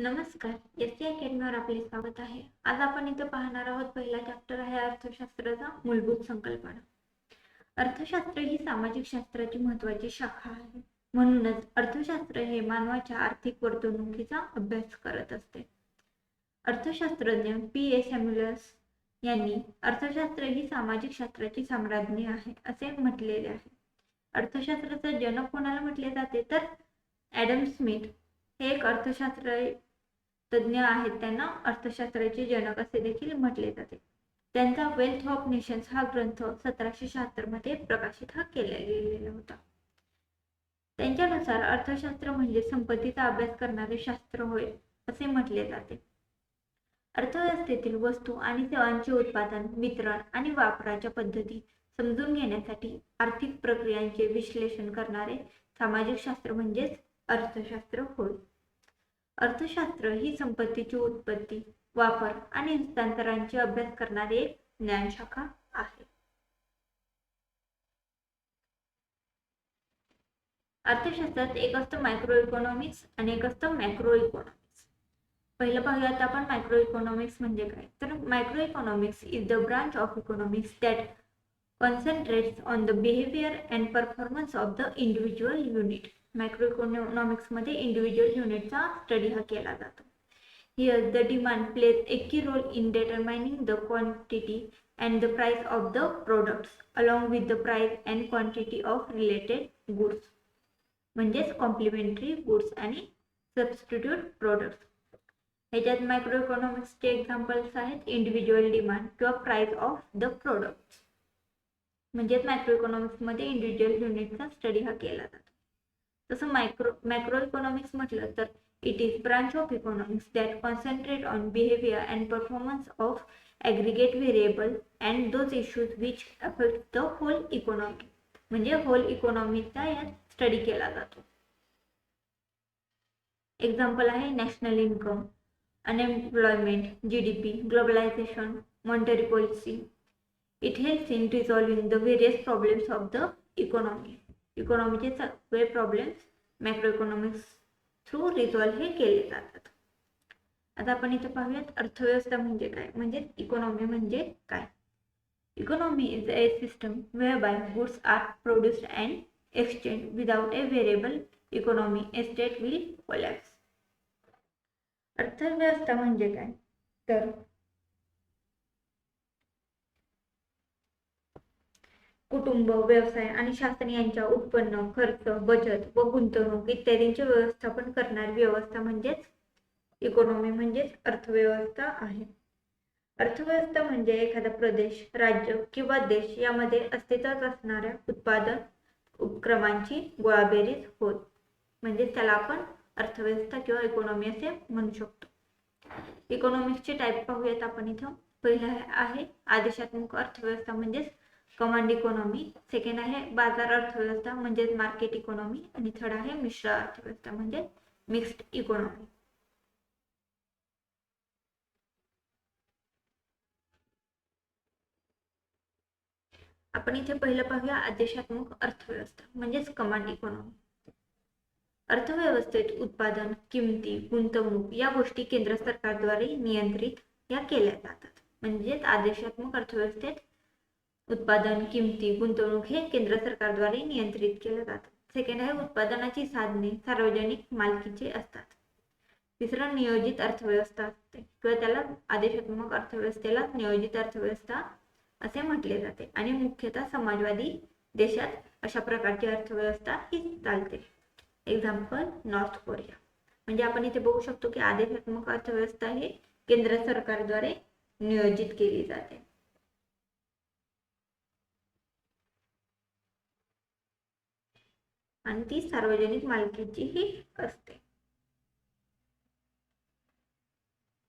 नमस्कार S C अकॅडमीवर आपले स्वागत आहे. आज आपण इथे पाहणार आहोत पहिला चॅप्टर आहे अर्थशास्त्राचा मूलभूत संकल्पना. अर्थशास्त्र ही सामाजिक शास्त्राची महत्वाची शाखा आहे. म्हणूनच अर्थशास्त्र हे मानवाच्या आर्थिक वर्तणुकीचा अभ्यास करत असते. अर्थशास्त्रज्ञ पी एस एम्युलस यांनी अर्थशास्त्र ही सामाजिक शास्त्राची साम्राज्ञी आहे असे म्हटलेले आहे. अर्थशास्त्राचा जनक कोणाला म्हटले जाते? तर ॲडम स्मिथ. हे एक अर्थशास्त्र तज्ज्ञ आहेत त्यांना अर्थशास्त्राचे जनक असे देखील म्हटले जाते. त्यांचा वेल्थ ऑफ नेशन्स हा ग्रंथ सतराशे शहात्तरमध्ये प्रकाशित हा केला गेलेला होता. त्यांच्यानुसार अर्थशास्त्र म्हणजे संपत्तीचा अभ्यास करणारे शास्त्र होय असे म्हटले जाते. अर्थव्यवस्थेतील वस्तू आणि सेवांचे उत्पादन वितरण आणि वापराच्या पद्धती समजून घेण्यासाठी आर्थिक प्रक्रियांचे विश्लेषण करणारे सामाजिक शास्त्र म्हणजेच अर्थशास्त्र होय. अर्थशास्त्र ही संपत्तीची उत्पत्ती वापर आणि हस्तांतरांचे अभ्यास करणारी एक ज्ञानशाखा आहे. अर्थशास्त्रात एक असतं मायक्रो इकॉनॉमिक्स आणि एक असतं मॅक्रो इकॉनॉमिक्स पहिलं पाहूयात आपण मायक्रो इकॉनॉमिक्स म्हणजे काय? तर micro economics is the branch of economics that concentrates on the behaviour and performance of the individual unit micro इकॉनॉमिक्समध्ये individual युनिटचा स्टडी हा केला जातो. Here the demand plays a key role in determining the quantity and the price of the products along with the price and quantity of related goods म्हणजेच complementary goods आणि substitute products ह्याच्यात micro इकॉनॉमिक्सचे examples आहेत individual demand किंवा price of the products म्हणजेच micro इकॉनॉमिक्समध्ये individual युनिटचा study हा केला जातो. तसं मायक्रो मॅक्रो इकॉनॉमिक्स म्हटलं तर it is branch of economics that concentrate on behaviour and performance of aggregate variable and those issues which affect the whole economy म्हणजे होल इकॉनॉमीचा यात स्टडी केला जातो. एक्झाम्पल आहे national income unemployment G D P globalisation monetary policy it helps in resolving the various problems of the economy इकॉनॉमीचे सगळे problems macro economics through resolve हे केले जातात. आता आपण इथे पाहूयात अर्थव्यवस्था म्हणजे काय? म्हणजे इकॉनॉमी म्हणजे काय? Economy is a system whereby goods are produced and exchange without a variable economy a state will collapse अर्थव्यवस्था म्हणजे काय? तर कुटुंब व्यवसाय आणि शासन यांच्या उत्पन्न खर्च बचत व गुंतवणूक इत्यादींचे व्यवस्थापन करणारी व्यवस्था म्हणजेच इकॉनॉमी म्हणजेच अर्थव्यवस्था आहे. अर्थव्यवस्था म्हणजे एखादा प्रदेश राज्य किंवा देश यामध्ये अस्तित्वात असणाऱ्या उत्पादन उपक्रमांची गोळाबेरीज होत म्हणजे त्याला आपण अर्थव्यवस्था किंवा इकॉनॉमी असे म्हणू शकतो. इकॉनॉमिक्सचे टाईप पाहूयात आपण इथं. पहिलं आहे आदेशात्मक अर्थव्यवस्था म्हणजेच कमांड इकॉनॉमी सेकंड आहे बाजार अर्थव्यवस्था म्हणजेच मार्केट इकॉनॉमी आणि थर्ड आहे मिश्र अर्थव्यवस्था म्हणजे मिक्स्ड इकॉनॉमी आपण इथे पहिलं पाहूया आदेशात्मक अर्थव्यवस्था म्हणजेच कमांड इकॉनॉमी अर्थव्यवस्थेत उत्पादन किमती गुंतवणूक या गोष्टी केंद्र सरकारद्वारे नियंत्रित या केल्या जातात. म्हणजेच आदेशात्मक अर्थव्यवस्थेत उत्पादन किमती गुंतवणूक हे केंद्र सरकारद्वारे नियंत्रित केलं जातं. सेकंड आहे उत्पादनाची साधने सार्वजनिक मालकीचे असतात. तिसरं नियोजित अर्थव्यवस्था असते. किंवा त्याला आदेशात्मक अर्थव्यवस्थेला नियोजित अर्थव्यवस्था असे म्हटले जाते. आणि मुख्यतः समाजवादी देशात अशा प्रकारची अर्थव्यवस्था ही चालते. एक्झाम्पल नॉर्थ कोरिया म्हणजे आपण इथे बघू शकतो की आदेशात्मक अर्थव्यवस्था ही केंद्र सरकारद्वारे नियोजित केली जाते. आणि ती सार्वजनिक मालकीचीही असते.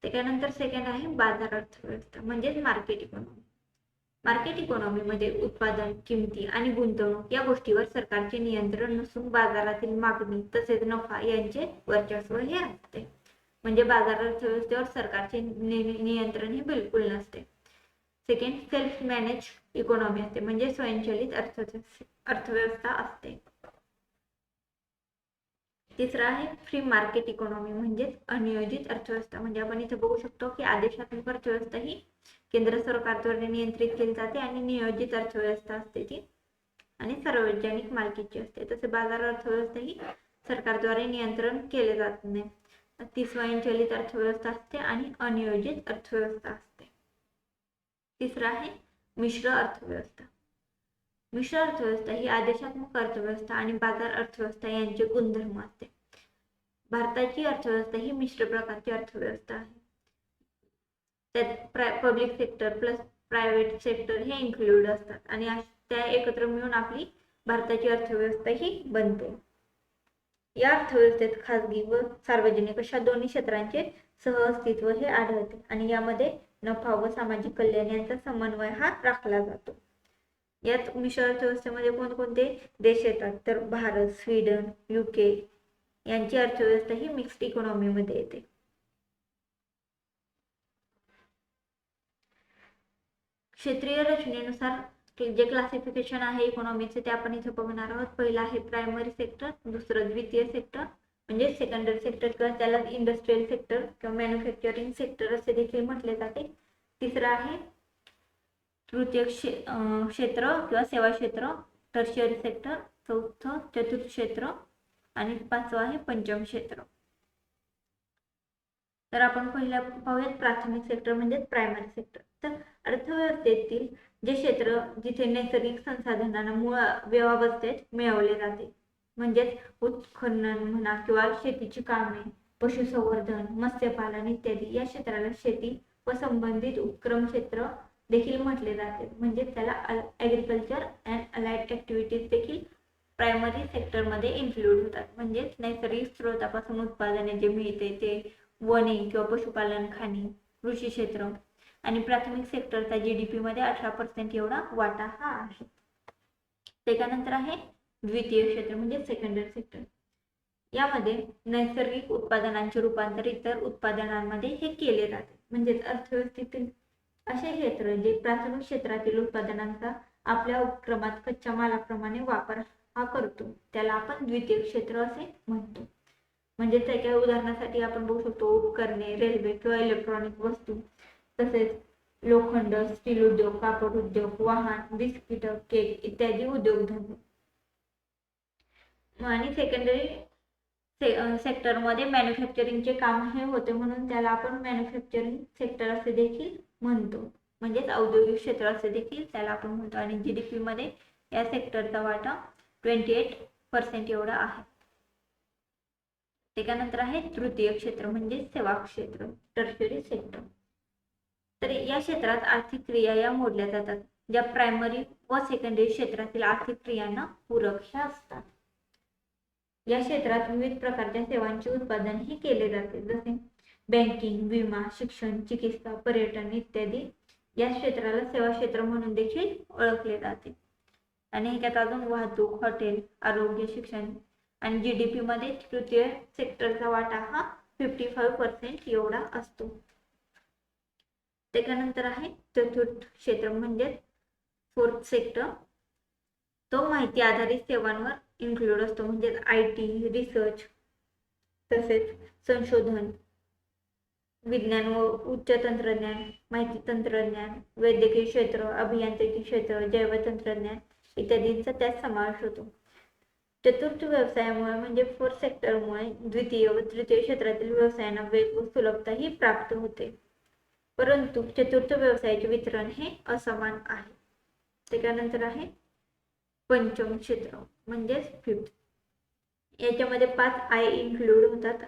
त्याच्यानंतर सेकंड आहे बाजार अर्थव्यवस्था म्हणजेच मार्केट इकॉनॉमी मार्केट इकॉनॉमीमध्ये उत्पादन किमती आणि गुंतवणूक या गोष्टीवर सरकारचे नियंत्रण नसून बाजारातील मागणी तसेच नफा यांचे वर्चस्व हे असते. म्हणजे बाजार अर्थव्यवस्थेवर सरकारचे नियंत्रण हे बिलकुल नसते. सेकंड सेल्फ मॅनेज इकॉनॉमी असते म्हणजे स्वयंचलित अर्थ अर्थव्यवस्था असते. तिसरा आहे फ्री मार्केट इकॉनॉमी म्हणजेच अनियोजित अर्थव्यवस्था. म्हणजे आपण इथे बघू शकतो की आदेशात्मक अर्थव्यवस्था ही केंद्र सरकारद्वारे नियंत्रित केली जाते आणि नियोजित अर्थव्यवस्था असते ती. आणि सार्वजनिक मालकीची असते. तसे बाजार अर्थव्यवस्था ही सरकारद्वारे नियंत्रण केले जात नाही. ती स्वयंचलित अर्थव्यवस्था असते आणि अनियोजित अर्थव्यवस्था असते. तिसरं आहे मिश्र अर्थव्यवस्था. मिश्र अर्थव्यवस्था ही आदेशात्मक अर्थव्यवस्था आणि बाजार अर्थव्यवस्था यांचे गुणधर्म असते. भारताची अर्थव्यवस्था ही मिश्र प्रकारची अर्थव्यवस्था आहे. त्यात public sector plus private sector हे इन्क्लूड असतात आणि त्या एकत्र मिळून आपली भारताची अर्थव्यवस्था ही बनते. या अर्थव्यवस्थेत खाजगी व सार्वजनिक अशा दोन्ही क्षेत्रांचे सहअस्तित्व हे आढळते आणि यामध्ये नफा व सामाजिक कल्याण यांचा समन्वय हा राखला जातो. यात मिश्र अर्थव्यवस्थेमध्ये कोणकोणते देश येतात? तर भारत स्वीडन युके यांची अर्थव्यवस्था ही मिक्स्ड इकॉनॉमीमध्ये येते. क्षेत्रीय रचनेनुसार जे क्लासिफिकेशन आहे इकॉनॉमीचे ते आपण इथे बघणार आहोत. पहिलं आहे प्रायमरी सेक्टर दुसरं द्वितीय सेक्टर म्हणजे सेकंडरी सेक्टर किंवा त्याला इंडस्ट्रीयल सेक्टर किंवा मॅन्युफॅक्चरिंग सेक्टर असे देखील म्हटले जाते. तिसरं आहे तृतीय क्षेत्र किंवा सेवा क्षेत्र टर्शियरी सेक्टर चौथं चतुर्थ क्षेत्र आणि पाचवं आहे पंचम क्षेत्र. तर आपण पहिल्या पाहूयात प्राथमिक सेक्टर म्हणजे प्रायमरी सेक्टर तर अर्थव्यवस्थेतील जे क्षेत्र जिथे नैसर्गिक संसाधनांना मूळ व्यवस्थेत मिळवले जाते म्हणजेच उत्खनन म्हणा किंवा शेतीची कामे पशुसंवर्धन मत्स्यपालन इत्यादी या क्षेत्राला शेती व संबंधित उपक्रम क्षेत्र देखील म्हटले जाते. म्हणजे त्याला ॲग्रिकल्चर अँड अलाइड ॲक्टिव्हिटीज देखील प्रायमरी सेक्टरमध्ये इन्क्लूड होतात. म्हणजेच नैसर्गिक स्रोतापासून उत्पादने जे मिळते ते वने किंवा पशुपालन खाणी कृषी क्षेत्र आणि प्राथमिक सेक्टरचा जी डी पीमध्ये अठरा पर्सेंट एवढा वाटा हा आहे. त्याच्यानंतर आहे द्वितीय क्षेत्र म्हणजे सेकंडरी सेक्टर यामध्ये नैसर्गिक उत्पादनांचे रूपांतर इतर उत्पादनांमध्ये हे केले जाते. म्हणजेच अर्थव्यवस्थेतील असे क्षेत्र जे प्राथमिक क्षेत्रातील उत्पादनांचा आपल्या उपक्रमात कच्च्या मालाप्रमाणे वापर हा करतो. त्याला आपण द्वितीय क्षेत्र असे म्हणतो. म्हणजे त्याच्या उदाहरणासाठी आपण बघू शकतो उपकरणे रेल्वे किंवा इलेक्ट्रॉनिक वस्तू तसेच लोखंड स्टील उद्योग कापड उद्योग वाहन बिस्किट केक इत्यादी उद्योगधंदे. आणि सेकंडरी से सेक्टरमध्ये मॅन्युफॅक्चरिंगचे काम हे होते म्हणून त्याला आपण मॅन्युफॅक्चरिंग सेक्टर असे देखील म्हणतो. म्हणजेच औद्योगिक क्षेत्र असे देखील त्याला आपण म्हणतो. आणि जी डी पीमध्ये या सेक्टरचा वाटा ट्वेंटी एट पर्सेंट एवढा आहे. त्याच्यानंतर आहे तृतीय क्षेत्र म्हणजे सेवा क्षेत्र टर्शरी सेक्टर तर या क्षेत्रात आर्थिक क्रिया या मोडल्या जातात. ज्या प्रायमरी व सेकंडरी क्षेत्रातील आर्थिक क्रियांना पुरक्षा असतात. या क्षेत्रात विविध प्रकारच्या सेवांचे उत्पादन ही केले जाते. जसे बँकिंग विमा शिक्षण चिकित्सा पर्यटन इत्यादी या क्षेत्राला सेवा क्षेत्र म्हणून देखील ओळखले जाते. आणि ह्याच्यात अजून वाहतूक हॉटेल आरोग्य शिक्षण आणि जी डी पीमध्ये तृतीय सेक्टरचा वाटा हा फिफ्टी फाईव्ह पर्सेंट एवढा असतो. त्याच्यानंतर आहे चतुर्थ क्षेत्र म्हणजे फोर्थ सेक्टर तो माहिती आधारित सेवांवर इन्क्लूड असतो म्हणजे आय टी रिसर्च तसेच संशोधन विज्ञान व उच्च तंत्रज्ञान माहिती तंत्रज्ञान वैद्यकीय क्षेत्र अभियांत्रिकी क्षेत्र जैवतंत्रज्ञान इत्यादींचा त्यात समावेश होतो. चतुर्थ व्यवसायामुळे म्हणजे फोर्थ सेक्टरमुळे द्वितीय व तृतीय क्षेत्रातील व्यवसायांना वेग व सुलभता ही प्राप्त होते. परंतु चतुर्थ व्यवसायाचे वितरण हे असमान आहे. त्याच्यानंतर आहे पंचम क्षेत्र म्हणजेच फिफ्थ याच्यामध्ये पाच आय इन्क्लूड होतात.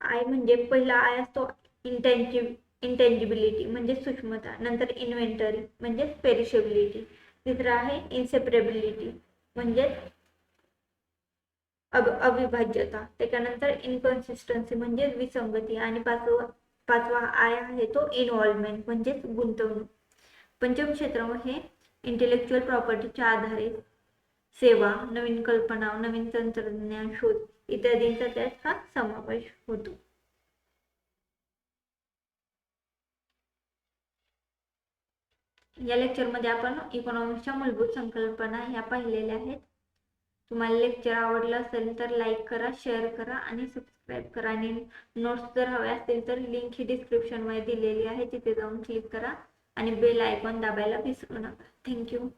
आय म्हणजे पहिला आय असतो इंटेन्जि इंटेंजिबिलिटी म्हणजे सूक्ष्मता नंतर इन्व्हेंटरी म्हणजेच पेरिशेबिलिटी तिसरं आहे इन्सेपरेबिलिटी म्हणजेच अब अविभाज्यता. त्याच्यानंतर इनकन्सिस्टन्सी म्हणजेच विसंगती. आणि पाचवा पाचवा आय आहे तो इन्व्हॉल्वमेंट म्हणजेच गुंतवणूक. पंचम क्षेत्र हे इंटेलेक्च्युअल प्रॉपर्टीच्या आधारे सेवा नवीन कल्पना नवीन तंत्रज्ञान शोध इत्यादींचा त्यात हा समावेश होतो. या लेक्चरमध्ये आपण इकॉनॉमिक्सच्या मूलभूत संकल्पना ह्या पाहिलेल्या आहेत. तुम्हाला लेक्चर आवडलं असेल तर लाईक करा शेअर करा आणि सबस्क्राईब करा. आणि नोट्स जर हवे असतील तर लिंक ही डिस्क्रिप्शनमध्ये दिलेली आहे. तिथे जाऊन क्लिक करा आणि बेल आयकॉन दाबायला विसरू नका. थँक्यू